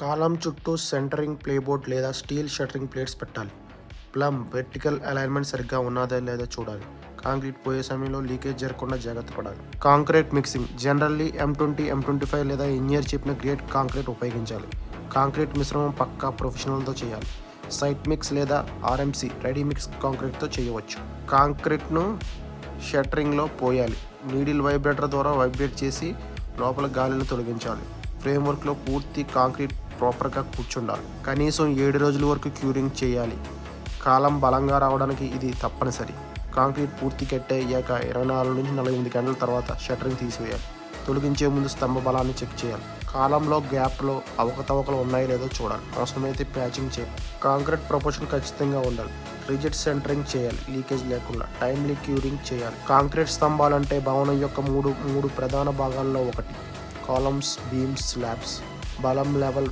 కాలం చుట్టూ centering plyboard లేదా steel shuttering plates పెట్టాలి. ప్లమ్ వెర్టికల్ అలైన్మెంట్ సరిగ్గా ఉన్నదా లేదా చూడాలి. కాంక్రీట్ పోయే సమయంలో లీకేజ్ జరగకుండా జాగ్రత్త పడాలి. Concrete mixing generally M twenty M twenty five లేదా ఇంజనీర్ చెప్పిన గ్రేట్ కాంక్రీట్ ఉపయోగించాలి. కాంక్రీట్ మిశ్రమం పక్కా ప్రొఫెషనల్తో చేయాలి. సైట్ మిక్స్ లేదా ఆర్ఎంసి రెడీ మిక్స్ కాంక్రీట్తో చేయవచ్చు. కాంక్రీట్ను షట్టరింగ్లో పోయాలి. నీడిల్ వైబ్రేటర్ ద్వారా వైబ్రేట్ చేసి లోపల గాలిని తొలగించాలి. ఫ్రేమ్వర్క్లో పూర్తి కాంక్రీట్ ప్రాపర్గా కూర్చుండాలి. కనీసం ఏడు రోజుల వరకు క్యూరింగ్ చేయాలి. కాలం బలంగా రావడానికి ఇది తప్పనిసరి. కాంక్రీట్ పూర్తి కట్టే అయ్యాక ఇరవై నాలుగు నుంచి నలభై ఎనిమిది గంటల తర్వాత షట్టరింగ్ తీసివేయాలి. తొలగించే ముందు స్తంభ బలాన్ని చెక్ చేయాలి. కాలంలో గ్యాప్లో అవకతవకలు ఉన్నాయో లేదో చూడాలి. అవసరమైతే ప్యాచింగ్ చేయాలి. కాంక్రీట్ ప్రపోర్షన్ ఖచ్చితంగా ఉండాలి. రిజిడ్ సెంటరింగ్ చేయాలి. లీకేజ్ లేకుండా టైమ్లీ క్యూరింగ్ చేయాలి. కాంక్రీట్ స్తంభాలంటే భవనం యొక్క మూడు మూడు ప్రధాన భాగాల్లో ఒకటి. Columns beams slabs. బలం లెవెల్